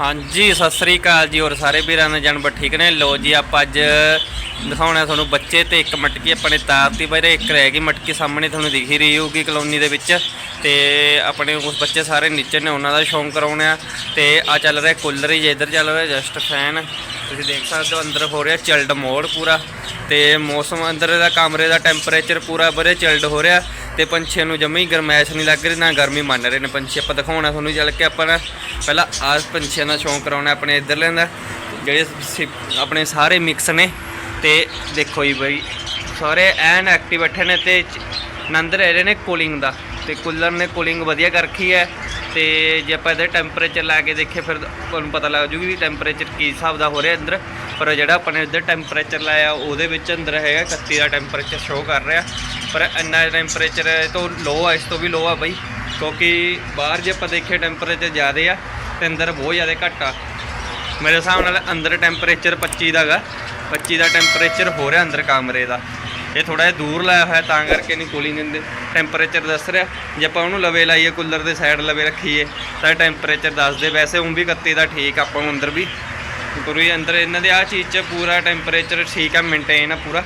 ਹਾਂਜੀ, ਸਤਿ ਸ੍ਰੀ ਅਕਾਲ ਜੀ ਔਰ ਸਾਰੇ ਵੀਰਾਂ ਨੇ ਜਾਨਵਰ ਠੀਕ ਨੇ। ਲੋ ਜੀ, ਆਪਾਂ ਅੱਜ ਦਿਖਾਉਣਾ ਤੁਹਾਨੂੰ ਬੱਚੇ ਤੇ ਇੱਕ ਮਟਕੀ ਆਪਣੇ ਤਾਰਤੀ ਬਾਰੇ ਇੱਕ ਰਹਿ ਗਈ ਮਟਕੀ ਸਾਹਮਣੇ ਤੁਹਾਨੂੰ ਦਿਖ ਹੀ ਰਹੀ ਹੋਊਗੀ ਕਲੋਨੀ ਦੇ ਵਿੱਚ। ਤੇ ਆਪਣੇ ਉਸ ਬੱਚੇ ਸਾਰੇ ਨੀਚੇ ਨੇ, ਉਹਨਾਂ ਦਾ ਸ਼ੌਂਕ ਕਰਾਉਣਾ ਤੇ ਆ ਚੱਲ ਰਿਹਾ ਕੂਲਰ ਹੀ ਇੱਧਰ ਚੱਲ ਰਿਹਾ ਜਸਟ ਫੈਨ। ਤੁਸੀਂ ਦੇਖ ਸਕਦੇ ਹੋ, ਅੰਦਰ ਹੋ ਰਿਹਾ ਚਿਲਡ ਮੋਡ ਪੂਰਾ। ਤੇ ਮੌਸਮ, ਅੰਦਰ ਦਾ ਕਮਰੇ ਦਾ ਟੈਂਪਰੇਚਰ ਪੂਰਾ ਵਧੀਆ ਚਿਲਡ ਹੋ ਰਿਹਾ। ਤੇ ਪੰਛੀਆਂ ਨੂੰ ਜਮੀ ਗਰਮੈਸ਼ ਨਹੀਂ ਲੱਗ ਰਹੀ, ਨਾ ਗਰਮੀ ਮੰਨ ਰਹੇ ਨੇ ਪੰਛੀ। ਆਪਾਂ ਦਿਖਾਉਣਾ ਤੁਹਾਨੂੰ ਚੱਲ ਕੇ ਆਪਾਂ ਨਾ, ਪਹਿਲਾਂ ਆਸ ਪੰਛੀਆਂ ਦਾ ਸ਼ੌਂਕ ਕਰਾਉਣਾ ਆਪਣੇ ਇੱਧਰ ਦਾ ਜਿਹੜੇ ਸਿ- ਆਪਣੇ ਸਾਰੇ ਮਿਕਸ ਨੇ। ਤੇ ਦੇਖੋ ਜੀ ਬਈ, ਸਾਰੇ ਐਨ ਐਕਟਿਵ ਬੈਠੇ ਨੇ ਤੇ ਚ- ਆਨੰਦ ਲੈ ਰਹੇ ਨੇ ਕੂਲਿੰਗ ਦਾ। ਤੇ ਕੂਲਰ ਨੇ ਕੂਲਿੰਗ ਵਧੀਆ ਕਰ ਰੱਖੀ ਹੈ। ਤੇ ਜੇ ਆਪਾਂ ਇਹਦਾ ਟੈਂਪਰੇਚਰ ਲਾ ਕੇ ਦੇਖੀਏ, ਫਿਰ ਤੁਹਾਨੂੰ ਪਤਾ ਲੱਗ ਜੂਗੀ ਵੀ ਟੈਂਪਰੇਚਰ ਕੀ ਹਿਸਾਬ ਦਾ ਹੋ ਰਿਹਾ ਅੰਦਰ। ਪਰ ਜਿਹੜਾ ਆਪਾਂ ਨੇ ਇੱਧਰ ਟੈਂਪਰੇਚਰ ਲਾਇਆ, ਉਹਦੇ ਵਿੱਚ ਅੰਦਰ ਹੈਗਾ 31 ਦਾ ਟੈਂਪਰੇਚਰ ਸ਼ੋ ਕਰ ਰਿਹਾ। ਪਰ ਇੰਨਾ ਟੈਂਪਰੇਚਰ ਤੋਂ ਲੋ ਆ, ਇਸ ਤੋਂ ਵੀ ਲੋ ਆ ਬਈ, ਕਿਉਂਕਿ ਬਾਹਰ ਜੇ ਆਪਾਂ ਦੇਖੇ ਟੈਂਪਰੇਚਰ ਜ਼ਿਆਦਾ ਆ, ਤੇ ਅੰਦਰ ਬਹੁਤ ਜ਼ਿਆਦਾ ਘੱਟ ਆ। ਮੇਰੇ ਹਿਸਾਬ ਨਾਲ ਅੰਦਰ ਟੈਂਪਰੇਚਰ 25 ਦਾ ਗਾ। 25 ਦਾ ਟੈਂਪਰੇਚਰ ਹੋ ਰਿਹਾ ਅੰਦਰ ਕਮਰੇ ਦਾ। ਇਹ ਥੋੜਾ ਜਿਹਾ ਦੂਰ ਲਾਇਆ ਹੋਇਆ ਤਾਂ ਕਰਕੇ ਨਹੀਂ ਕੂਲਿੰਗ ਦਿੰਦੇ। ਟੈਂਪਰੇਚਰ ਦੱਸ ਰਿਹਾ। ਜੇ ਆਪਾਂ ਉਹਨੂੰ ਲਵੇ ਲਾਈਏ ਕੂਲਰ ਦੇ ਸਾਈਡ ਲਵੇ ਰੱਖੀਏ ਤਾਂ ਟੈਂਪਰੇਚਰ ਦੱਸਦੇ। ਵੈਸੇ ਉਹ ਵੀ 31 ਦਾ ਠੀਕ ਆ, ਆਪਾਂ ਨੂੰ ਅੰਦਰ ਵੀ। ਪੂਰੀ ਅੰਦਰ ਇਹਨਾਂ ਦੇ ਆ ਚੀਜ਼ 'ਚ ਪੂਰਾ ਟੈਂਪਰੇਚਰ ਠੀਕ ਆ ਮੇਨਟੇਨ ਆ ਪੂਰਾ।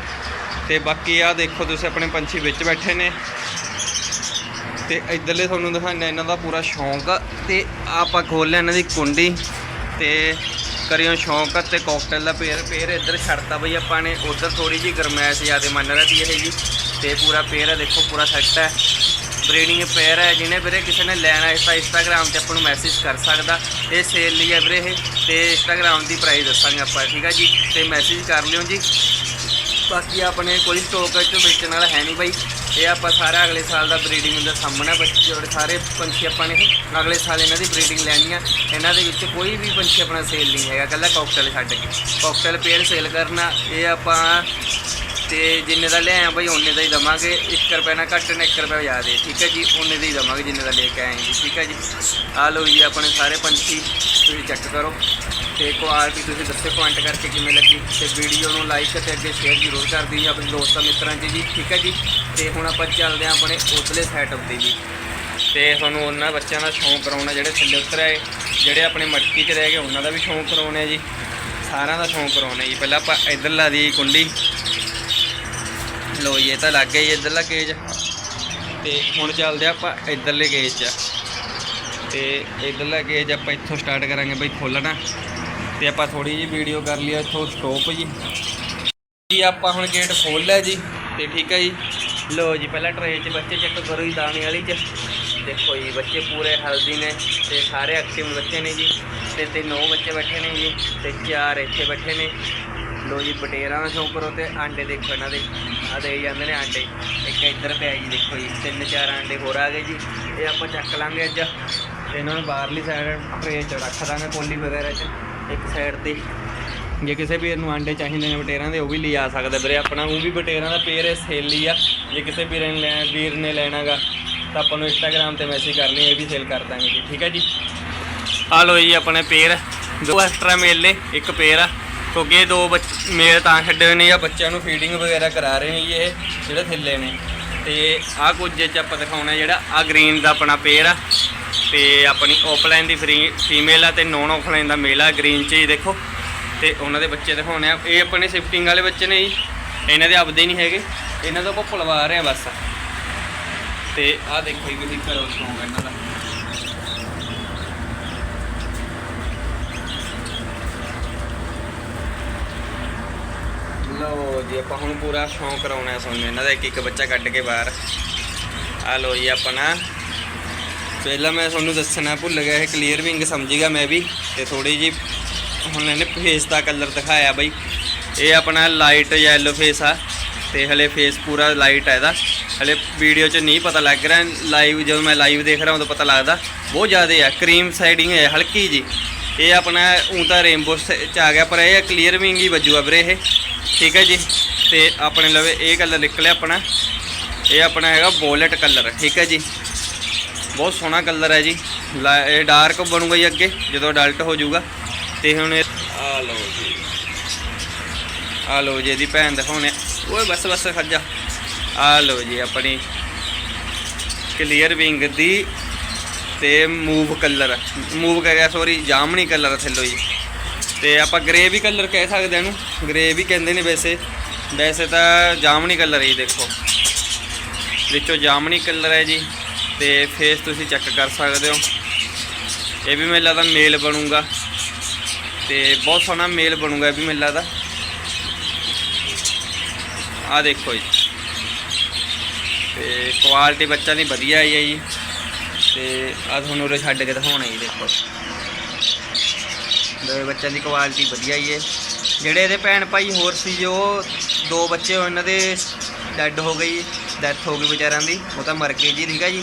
ਤੇ ਬਾਕੀ ਆ ਦੇਖੋ ਤੁਸੀਂ ਆਪਣੇ ਪੰਛੀ ਵਿੱਚ ਬੈਠੇ ਨੇ। ਤੇ ਇਧਰਲੇ ਤੁਹਾਨੂੰ ਦਿਖਾਉਂਦੇ ਇਹਨਾਂ ਦਾ ਪੂਰਾ ਸ਼ੌਂਕ ਆ। ਤੇ ਆਪਾਂ ਖੋਲ ਲਿਆ ਇਹਨਾਂ ਦੀ ਕੁੰਡੀ। ਤੇ ਕਰਿਓ ਸ਼ੌਂਕ ਆ ਤੇ ਕਾਕਟੇਲ ਦਾ ਪੇਰ ਪੇਰ ਇੱਧਰ ਛੱਡਤਾ ਬਈ ਆਪਾਂ ਨੇ, ਉਧਰ ਥੋੜੀ ਜੀ ਗਰਮੈਸ਼ ਜ਼ਿਆਦਾ ਮੰਨ ਰਹੀ ਇਹ ਜੀ। ਤੇ ਪੂਰਾ ਪੇਰ ਹੈ ਦੇਖੋ ਪੂਰਾ ਸੈੱਟ ਹੈ ਬਰੀਡਿੰਗ ਪੇਅਰ ਹੈ ਜਿਹਨੇ ਵੀਰੇ ਕਿਸੇ ਨੇ ਲੈਣਾ ਹੈ ਤਾਂ ਇੰਸਟਾਗ੍ਰam ਤੇ ਆਪਾਂ ਨੂੰ ਮੈਸੇਜ ਕਰ ਸਕਦਾ। ਇਹ ਸੇਲ ਲਈ ਹੈ ਵੀਰੇ ਇਹ। ਤੇ ਇੰਸਟਾਗ੍ਰam ਦੀ ਪ੍ਰਾਈਸ ਦੱਸਾਂਗੇ ਆਪਾਂ, ਠੀਕ ਹੈ ਜੀ? ਤੇ ਮੈਸੇਜ ਕਰ ਲਿਓ ਜੀ। ਬਾਕੀ ਆਪਣੇ ਕੋਈ ਸਟਾਕ ਵਿੱਚ ਵੇਚਣ ਵਾਲਾ ਹੈ ਨਹੀਂ ਬਾਈ। ਇਹ ਆਪਾਂ ਸਾਰਾ ਅਗਲੇ ਸਾਲ ਦਾ ਬਰੀਡਿੰਗ ਦਾ ਸਾਹਮਣਾ ਬੱਚੇ ਸਾਰੇ ਪੰਛੀ ਆਪਾਂ ਨੇ ਅਗਲੇ ਸਾਲ ਇਹਨਾਂ ਦੀ ਬਰੀਡਿੰਗ ਲੈਣੀ ਆ। ਇਹਨਾਂ ਦੇ ਵਿੱਚ ਕੋਈ ਵੀ ਪੰਛੀ ਆਪਣਾ ਸੇਲ ਨਹੀਂ ਹੈਗਾ। ਕੱਲਾ ਕਾਕਟੇਲ ਛੱਡ ਕੇ। ਕਾਕਟੇਲ ਪੇਅਰ ਸੇਲ ਕਰਨਾ, ਇਹ ਆਪਾਂ ਤੇ ਜਿੰਨੇ ਦਾ ਲਿਆਇਆ ਬਾਈ, ਉਹਨੇ ਦਾ ਹੀ ਦਵਾਂਗੇ। 1 ਰੁਪਏ ਨਾ ਘੱਟ ਨੇ 1 ਰੁਪਏ ਜ਼ਿਆਦਾ ਠੀਕ ਹੈ ਜੀ? ਉਹਨੇ ਦਾ ਹੀ ਦਵਾਂਗੇ ਜਿੰਨੇ ਦਾ ਲੈ ਕੇ ਆਏ ਜੀ। ਠੀਕ ਹੈ ਜੀ? ਆ ਲਓ ਜੀ ਆਪਣੇ ਸਾਰੇ ਪੰਛੀ, ਤੁਸੀਂ ਚੈੱਕ ਕਰੋ। ਤੇ ਕੁਆਲਿਟੀ ਤੁਸੀਂ ਦੱਸੋ ਕਮੈਂਟ ਕਰਕੇ ਕਿਵੇਂ ਲੱਗੀ। ਤੇ ਵੀਡੀਓ ਨੂੰ ਲਾਈਕ ਅਤੇ ਅੱਗੇ ਸ਼ੇਅਰ ਜ਼ਰੂਰ ਕਰ ਦਿਓ ਜੀ ਆਪਣੇ ਦੋਸਤਾਂ ਮਿੱਤਰਾਂ 'ਚ ਜੀ। ਠੀਕ ਹੈ ਜੀ? ਤੇ ਹੁਣ ਆਪਾਂ ਚੱਲਦੇ ਹਾਂ ਆਪਣੇ ਉਤਲੇ ਸੈਟਅਪ ਤੇ ਜੀ। ਤੇ ਤੁਹਾਨੂੰ ਉਹਨਾਂ ਬੱਚਿਆਂ ਦਾ ਸ਼ੌਂਕ ਕਰਾਉਣਾ, ਜਿਹੜੇ ਥੱਲੇ ਉਤਰ ਆਏ ਜਿਹੜੇ ਆਪਣੇ ਮਟਕੀ 'ਚ ਰਹਿ ਗਏ, ਉਹਨਾਂ ਦਾ ਵੀ ਸ਼ੌਂਕ ਕਰਾਉਣਾ ਜੀ। ਸਾਰਿਆਂ ਦਾ ਸ਼ੌਂਕ ਕਰਾਉਣਾ ਜੀ। ਪਹਿਲਾਂ ਆਪਾਂ ਇੱਧਰ ਲਾ ਦਈਏ ਕੁੰਡੀ। ਲੋ ਜੀ, ਇਹ ਤਾਂ ਲੱਗ ਗਿਆ ਜੀ ਇੱਧਰਲਾ ਕੇਜ। ਤੇ ਹੁਣ ਚੱਲਦੇ ਆਪਾਂ ਇੱਧਰਲੇ ਕੇਜ 'ਚ। ਤੇ ਇੱਧਰਲਾ ਕੇਜ ਆਪਾਂ ਇੱਥੋਂ ਸਟਾਰਟ ਕਰਾਂਗੇ ਬਈ ਖੋਲਣਾ ਤੇ ਆਪਾਂ ਥੋੜੀ ਜੀ ਵੀਡੀਓ ਕਰ ਲਈ ਇੱਥੋਂ ਸਟਾਪ ਜੀ। ਜੀ, ਆਪਾਂ ਹੁਣ ਗੇਟ ਖੋਲ ਲਿਆ ਜੀ। ਤੇ ਠੀਕ ਹੈ ਜੀ। ਲੋ ਜੀ, ਪਹਿਲਾਂ ਟਰੇ 'ਚ ਬੱਚੇ ਚੈੱਕ ਕਰੋ ਜੀ ਦਾਣੇ ਵਾਲੀ 'ਚ। ਦੇਖੋ ਜੀ, ਬੱਚੇ ਪੂਰੇ ਹੈਲਦੀ ਨੇ ਤੇ ਸਾਰੇ ਐਕਟਿਵ ਬੱਚੇ ਨੇ ਜੀ। ਤੇ ਤੇ ਨੌ ਬੱਚੇ ਬੈਠੇ ਨੇ ਜੀ ਤੇ ਚਾਰ ਇੱਥੇ ਬੈਠੇ ਨੇ। ਲੋ ਜੀ, ਬਟੇਰਾਂ ਦਾ ਸ਼ੌਂਕ ਕਰੋ ਤੇ ਆਂਡੇ ਦੇਖੋ ਇਹਨਾਂ ਦੇ। ਆ ਦੇ ਜਾਂਦੇ ਨੇ ਆਂਡੇ। ਇੱਕ ਇੱਧਰ ਪਿਆ ਜੀ, ਦੇਖੋ ਜੀ, ਤਿੰਨ ਚਾਰ ਆਂਡੇ ਹੋਰ ਆ ਗਏ ਜੀ। ਇਹ ਆਪਾਂ ਚੱਕ ਲਾਂਗੇ ਅੱਜ। ਤੇ ਇਹਨਾਂ ਨੂੰ ਬਾਹਰਲੀ ਸਾਈਡ ਟਰੇ 'ਚ ਰੱਖ ਦਾਂਗੇ ਕੋਲੀ ਵਗੈਰਾ 'ਚ, ਇੱਕ ਸਾਈਡ ਤੇ। ਜੇ ਕਿਸੇ ਵੀਰ ਨੂੰ ਆਂਡੇ ਚਾਹੀਦੇ ਨੇ ਬਟੇਰਾਂ ਦੇ, ਉਹ ਵੀ ਲਿਆ ਸਕਦਾ ਵੀਰੇ। ਆਪਣਾ ਉਹ ਵੀ ਬਟੇਰਾਂ ਦਾ ਪੇਰ ਹੈ ਸੇਲ ਲਈ ਆ। ਜੇ ਕਿਸੇ ਵੀਰ ਨੇ ਲੈਣਾ ਵੀਰ ਨੇ ਲੈਣਾਗਾ ਤਾਂ ਆਪਾਂ ਨੂੰ ਇੰਸਟਾਗ੍ਰam ਤੇ ਮੈਸੇਜ ਕਰ ਲਈ ਇਹ ਵੀ ਸੇਲ ਕਰ ਦਾਂਗੇ ਜੀ, ਠੀਕ ਹੈ ਜੀ? ਆ ਲੋ ਜੀ, ਆਪਣੇ ਪੇਰ ਦੋ ਐਕਸਟਰਾ ਮੇਲੇ, ਇੱਕ ਪੇਰ ਆ। ਕਿਉਂਕਿ ਇਹ ਦੋ ਬੱਚੇ ਮੇਲ ਤਾਂ ਛੱਡੇ ਹੋਏ ਨੇ ਜਾਂ ਬੱਚਿਆਂ ਨੂੰ ਫੀਡਿੰਗ ਵਗੈਰਾ ਕਰਾ ਰਹੇ ਨੇ ਜੀ ਇਹ, ਜਿਹੜੇ ਥੱਲੇ ਨੇ। ਤੇ ਆਹ ਕੁਝ ਚ ਆਪਾਂ ਦਿਖਾਉਣਾ ਜਿਹੜਾ ਆ ਗ੍ਰੀਨ ਦਾ ਆਪਣਾ ਪੇੜ ਆ। ਤੇ ਆਪਣੀ ਆਫਲਾਈਨ ਦੀ ਫਰੀ ਫੀਮੇਲ ਆ ਤੇ ਨੌਨ ਆਫਲਾਈਨ ਦਾ ਮੇਲ ਆ ਗ੍ਰੀਨ ਚ ਹੀ ਦੇਖੋ। ਤੇ ਉਹਨਾਂ ਦੇ ਬੱਚੇ ਦਿਖਾਉਣੇ ਆ। ਇਹ ਆਪਣੇ ਸ਼ਿਫਟਿੰਗ ਵਾਲੇ ਬੱਚੇ ਨੇ ਜੀ। ਇਹਨਾਂ ਦੇ ਆਪਦੇ ਨਹੀਂ ਹੈਗੇ। ਇਹਨਾਂ ਤੋਂ ਆਪਾਂ ਪਲਵਾ ਰਹੇ ਆ ਬਸ। ਤੇ ਆਹ ਦੇਖੋ ਜੀ, ਤੁਸੀਂ ਕਰੋ ਸ਼ੌਂਕ ਇਹਨਾਂ ਦਾ। ਲੋ ਜੀ, ਆਪਾਂ ਹੁਣ ਪੂਰਾ ਸ਼ੌਂਕ ਕਰਾਉਣਾ ਸਾਨੂੰ ਇਹਨਾਂ ਦਾ, ਇੱਕ ਇੱਕ ਬੱਚਾ ਕੱਢ ਕੇ ਬਾਹਰ। ਆ ਲੋ ਜੀ ਆਪਣਾ। ਪਹਿਲਾਂ ਮੈਂ ਤੁਹਾਨੂੰ ਦੱਸਣਾ, ਭੁੱਲ ਗਿਆ ਇਹ ਕਲੀਅਰ ਵਿੰਗ ਸਮਝੀਗਾ ਮੈਂ ਵੀ, ਤੇ ਥੋੜੀ ਜੀ ਹੁਣ ਇਹਨੇ ਫੇਸ ਦਾ ਕਲਰ ਦਿਖਾਇਆ ਬਈ। ਇਹ ਆਪਣਾ ਲਾਈਟ ਯੈਲੋ ਫੇਸ ਆ, ਤੇ ਹਲੇ ਫੇਸ ਪੂਰਾ ਲਾਈਟ ਹੈ ਇਹਦਾ। ਹਲੇ ਵੀਡੀਓ 'ਚ ਨਹੀਂ ਪਤਾ ਲੱਗ ਰਿਹਾ ਲਾਈਵ ਜਦੋਂ ਮੈਂ ਲਾਈਵ ਦੇਖ ਰਿਹਾ ਉਦੋਂ ਪਤਾ ਲੱਗਦਾ। ਬਹੁਤ ਜ਼ਿਆਦਾ ਆ ਕਰੀਮ ਸਾਈਡਿੰਗ ਹੈ, ਹਲਕੀ ਜੀ ਇਹ ਆਪਣਾ ਊਂ ਤਾਂ ਰੇਨਬੋ ਚ ਆ ਗਿਆ, ਪਰ ਇਹ ਕਲੀਅਰ ਵਿੰਗ ਹੀ ਵੱਜੂਗਾ ਵੀਰੇ ਇਹ। ਠੀਕ ਹੈ ਜੀ। ਤੇ ਆਪਣੇ ਲਵੇ ਇਹ ਕਲਰ ਨਿਕਲਿਆ ਆਪਣਾ। ਇਹ ਆਪਣਾ ਹੈਗਾ ਬੋਲਟ ਕਲਰ, ਠੀਕ ਹੈ ਜੀ। ਬਹੁਤ ਸੋਹਣਾ ਕਲਰ ਹੈ ਜੀ। ਲਾ- ਇਹ ਡਾਰਕ ਬਣੂਗਾ ਜੀ ਅੱਗੇ, ਜਦੋਂ ਅਡਲਟ ਹੋ ਜਾਊਗਾ। ਤੇ ਹੁਣ ਇਹ ਆ ਲਓ ਜੀ। ਆ ਲਓ ਜੀ, ਇਹਦੀ ਭੈਣ ਦਿਖਾਉਣੇ ਓਏ ਬਸ ਬਸ ਖੱਜਾ ਆ ਲਓ ਜੀ ਆਪਣੀ ਕਲੀਅਰ ਵਿੰਗ ਦੀ ਤੇ ਮੂਵ ਕਲਰ ਮੂਵ ਕਹਿ ਗਿਆ ਸੌਰੀ ਜਾਮਣੀ ਕਲਰ ਥੱਲੋ ਜੀ। ਤੇ ਆਪਾਂ ਗ੍ਰੇ ਵੀ ਕਲਰ ਕਹਿ ਸਕਦੇ ਹਾਂ ਇਹਨੂੰ। ਗ੍ਰੇ ਵੀ ਕਹਿੰਦੇ ਨੇ ਵੈਸੇ। ਵੈਸੇ ਤਾਂ ਜਾਮਣੀ ਕਲਰ ਹੈ ਜੀ, ਦੇਖੋ। ਵਿੱਚੋਂ ਜਾਮਣੀ ਕਲਰ ਹੈ ਜੀ, ਤੇ ਫੇਸ ਤੁਸੀਂ ਚੈੱਕ ਕਰ ਸਕਦੇ ਹੋ। ਇਹ ਵੀ ਮੇਲਾ ਦਾ ਮੇਲ ਬਣੂਗਾ। ਤੇ ਬਹੁਤ ਸੋਹਣਾ ਮੇਲ ਬਣੂਗਾ ਇਹ ਵੀ ਮੇਲਾ ਦਾ ਆ ਦੇਖੋ ਜੀ। ਤੇ ਕੁਆਲਿਟੀ ਬੱਚਾ ਦੀ ਵਧੀਆ ਆਈ ਹੈ ਜੀ। ਤੇ ਆ ਤੁਹਾਨੂੰ ਉਰੇ ਛੱਡ ਕੇ ਦਿਖਾਉਣਾ ਜੀ, ਦੇਖੋ। ਦੋਵੇਂ ਬੱਚਿਆਂ ਦੀ ਕੁਆਲਿਟੀ ਵਧੀਆ ਹੀ ਹੈ। ਜਿਹੜੇ ਇਹਦੇ ਭੈਣ ਭਾਈ ਹੋਰ ਸੀ, ਜੋ ਦੋ ਬੱਚੇ ਉਹਨਾਂ ਦੇ ਡੈੱਡ ਹੋ ਗਈ ਡੈਥ ਹੋ ਗਈ ਵਿਚਾਰਿਆਂ ਦੀ, ਉਹ ਤਾਂ ਮਰ ਗਏ ਜੀ, ਠੀਕ ਹੈ ਜੀ।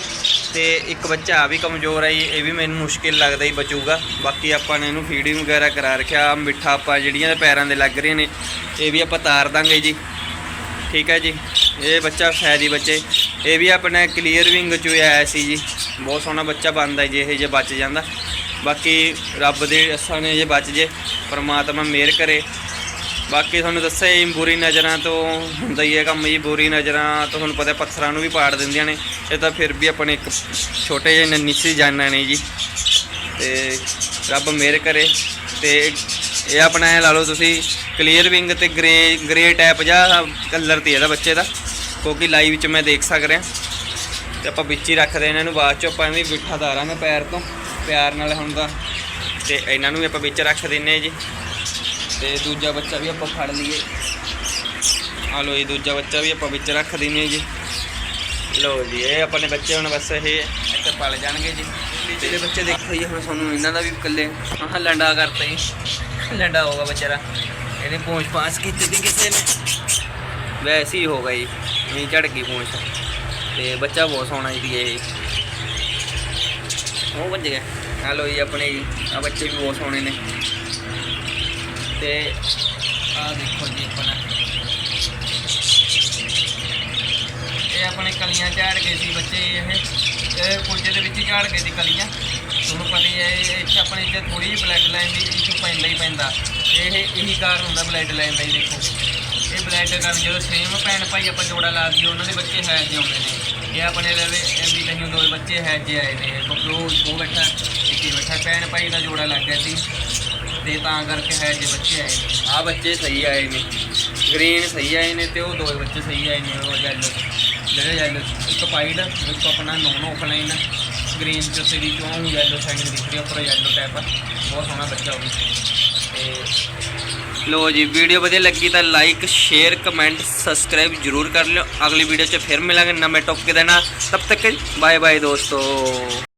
ਤੇ ਇੱਕ ਬੱਚਾ ਆ ਵੀ ਕਮਜ਼ੋਰ ਹੈ ਜੀ, ਇਹ ਵੀ ਮੈਨੂੰ ਮੁਸ਼ਕਿਲ ਲੱਗਦਾ ਹੀ ਬਚੂਗਾ। ਬਾਕੀ ਆਪਾਂ ਨੇ ਇਹਨੂੰ ਫੀਡਿੰਗ ਵਗੈਰਾ ਕਰਾ ਰੱਖਿਆ, ਮਿੱਠਾ ਆਪਾਂ ਜਿਹੜੀਆਂ ਪੈਰਾਂ ਦੇ ਲੱਗ ਰਹੀਆਂ ਨੇ, ਇਹ ਵੀ ਆਪਾਂ ਤਾਰ ਦਾਂਗੇ ਜੀ। ਠੀਕ ਹੈ ਜੀ, ਇਹ ਬੱਚਾ ਫੈਦੀ ਬੱਚੇ, ਇਹ ਵੀ ਆਪਣੇ ਕਲੀਅਰ ਵਿੰਗ ਚੋਂ ਆਇਆ ਸੀ ਜੀ। ਬਹੁਤ ਸੋਹਣਾ ਬੱਚਾ ਬਣਦਾ ਜੇ, ਇਹ ਜੇ ਬਚ ਜਾਂਦਾ। ਬਾਕੀ ਰੱਬ ਦੇ ਅਸਾਂ ਨੇ ਜੇ ਬਚ ਜੇ, ਪਰਮਾਤਮਾ ਮਿਹਰ ਕਰੇ। ਬਾਕੀ ਤੁਹਾਨੂੰ ਦੱਸਿਆ ਜੀ, ਬੁਰੀ ਨਜ਼ਰਾਂ ਤੋਂ ਹੁੰਦਾ ਹੀ ਹੈ ਕੰਮ ਜੀ, ਬੁਰੀ ਨਜ਼ਰਾਂ ਤੋਂ ਤੁਹਾਨੂੰ ਪਤਾ ਪੱਥਰਾਂ ਨੂੰ ਵੀ ਪਾੜ ਦਿੰਦੀਆਂ ਨੇ। ਇਹ ਤਾਂ ਫਿਰ ਵੀ ਆਪਣੇ ਇੱਕ ਛੋਟੇ ਜਿਹੇ ਨੰਨੀ ਸੀ ਜਾਨਾਂ ਨੇ ਜੀ। ਤੇ ਰੱਬ ਮਿਹਰ ਕਰੇ। ਤੇ ਇਹ ਆਪਣਾ ਇਹ ਲਾ ਲਓ ਤੁਸੀਂ, ਕਲੀਅਰ ਵਿੰਗ ਤੇ ਗ੍ਰੇ ਗ੍ਰੇ ਟੈਪ ਜਾਂ ਕਲਰ ਤੇ ਇਹਦਾ ਬੱਚੇ ਦਾ। ਕਿਉਂਕਿ ਲਾਈਵ ਵਿੱਚ ਮੈਂ ਦੇਖ ਸਕ ਰਿਹਾ। ਤੇ ਆਪਾਂ ਵਿੱਚ ਹੀ ਰੱਖਦੇ ਇਹਨਾਂ ਨੂੰ, ਬਾਅਦ ਚ ਆਪਾਂ ਇਹਦੀ ਬਿੱਠਾ ਧਾਰਾਂਗੇ ਪੈਰ ਤੋਂ, ਪਿਆਰ ਨਾਲ ਹੁਣ ਤਾਂ। ਤੇ ਇਹਨਾਂ ਨੂੰ ਵੀ ਆਪਾਂ ਵਿੱਚ ਰੱਖ ਦਿੰਨੇ ਜੀ। ਤੇ ਦੂਜਾ ਬੱਚਾ ਵੀ ਆਪਾਂ ਫੜ ਲਈਏ। ਆ ਲਓ ਇਹ ਦੂਜਾ ਬੱਚਾ ਵੀ ਆਪਾਂ ਵਿੱਚ ਰੱਖ ਦਿੰਨੇ ਜੀ। ਲਓ ਜੀ, ਇਹ ਆਪਣੇ ਬੱਚੇ ਹੁਣ ਬਸ ਇਹ ਇੱਥੇ ਪਲ ਜਾਣਗੇ ਜੀ। ਜਿਹੜੇ ਬੱਚੇ ਦੇਖੋ ਜੀ, ਹੁਣ ਤੁਹਾਨੂੰ ਇਹਨਾਂ ਦਾ ਵੀ ਇਕੱਲੇ ਆਹ ਲੰਡਾ ਕਰਤਾ ਜੀ। ਲੰਡਾ ਹੋਗਾ ਵਿਚਾਰਾ। ਇਹਨੇ ਪਹੁੰਚ ਪਾਸ ਕੀਤੀ ਤੀ ਕਿਸੇ ਨੇ। ਵੈਸੇ ਹੀ ਹੋ ਜੀ ਨਹੀਂ ਝੜ ਗਈ ਪੂੰਛ ਤੇ ਬੱਚਾ ਬਹੁਤ ਸੋਹਣਾ ਜੀ ਇਹ। ਉਹ ਵੱਜ ਗਿਆ। ਆ ਲਓ ਜੀ ਆਪਣੇ ਜੀ ਆ ਬੱਚੇ ਵੀ ਬਹੁਤ ਸੋਹਣੇ ਨੇ। ਤੇ ਆ ਦੇਖੋ ਜੀ ਆਪਣਾ। ਇਹ ਆਪਣੇ ਕਲੀਆਂ ਝਾੜ ਗਏ ਸੀ ਬੱਚੇ ਇਹ। ਇਹ ਪੁਰਜੇ ਦੇ ਵਿੱਚ ਹੀ ਝਾੜ ਗਏ ਸੀ ਕਲੀਆਂ। ਤੁਹਾਨੂੰ ਪਤਾ ਹੀ ਹੈ, ਇਹ ਆਪਣੇ ਇੱਥੇ ਥੋੜੀ ਜਿਹੀ ਬਲੱਡ ਲਾਈਨ ਦੀ ਇਸ਼ੂ ਪੈਂਦਾ ਹੀ ਪੈਂਦਾ। ਇਹ ਇਹੀ ਕਾਰਨ ਹੁੰਦਾ ਬਲੱਡ ਲਾਈਨ ਦਾ ਹੀ ਦੇਖੋ। ਇਹ ਬਲੱਡ ਕਾਰਨ ਜਦੋਂ ਸੇਮ ਭੈਣ ਭਾਈ ਆਪਾਂ ਜੋੜਾ ਲਾ ਦਈਏ, ਉਹਨਾਂ ਦੇ ਬੱਚੇ ਹੈ ਜੇ ਆਉਂਦੇ ਨੇ। ਇਹ ਆਪਣੇ ਲਵੇ ਐਮੀ ਕਹੀਂ ਦੋ ਬੱਚੇ ਹੈ ਜੇ ਆਏ ਨੇ ਕਿਉਂਕਿ ਉਹ ਉਹ ਬੈਠਾ ਇੱਥੇ ਬੈਠਾ, ਭੈਣ ਭਾਈ ਦਾ ਜੋੜਾ ਲੱਗ ਗਿਆ ਸੀ ਤੇ ਤਾਂ ਕਰਕੇ ਹੈ ਜੇ ਬੱਚੇ ਆਏ ਨੇ। ਆ ਬੱਚੇ ਸਹੀ ਆਏ ਨੇ, ਗ੍ਰੀਨ ਸਹੀ ਆਏ ਨੇ ਤੇ ਉਹ ਦੋ ਬੱਚੇ ਸਹੀ ਆਏ ਨੇ, ਉਹ ਯੈਲੋ ਜਿਹੜੇ ਯੈਲੋ ਇੱਕ ਪਾਈਡ ਇੱਕ ਆਪਣਾ ਨੋਨ ਆਫਲਾਈਨ ਗ੍ਰੀਨ ਚ ਤੇਰੀ ਚੋਂ ਯੈਲੋ ਸਾਈਡ ਦਿਖ ਰਹੀ ਉੱਪਰ ਯੈਲੋ ਟੈਪ ਬਹੁਤ ਸੋਹਣਾ ਬੱਚਾ ਉਹ ਵੀ। ਤੇ ਲੋ ਜੀ ਵੀਡੀਓ ਵਧੀਆ ਲੱਗੀ ਤਾਂ ਲਾਈਕ ਸ਼ੇਅਰ ਕਮੈਂਟ ਸਬਸਕ੍ਰਾਈਬ ਜਰੂਰ ਕਰ ਲਿਓ। ਅਗਲੀ ਵੀਡੀਓ 'ਚ ਫਿਰ ਮਿਲਾਂਗੇ ਨਵੇਂ ਟੌਪਿਕ ਦੇ ਨਾਲ। ਤਬ ਤੱਕ ਬਾਏ ਬਾਏ ਦੋਸਤੋ।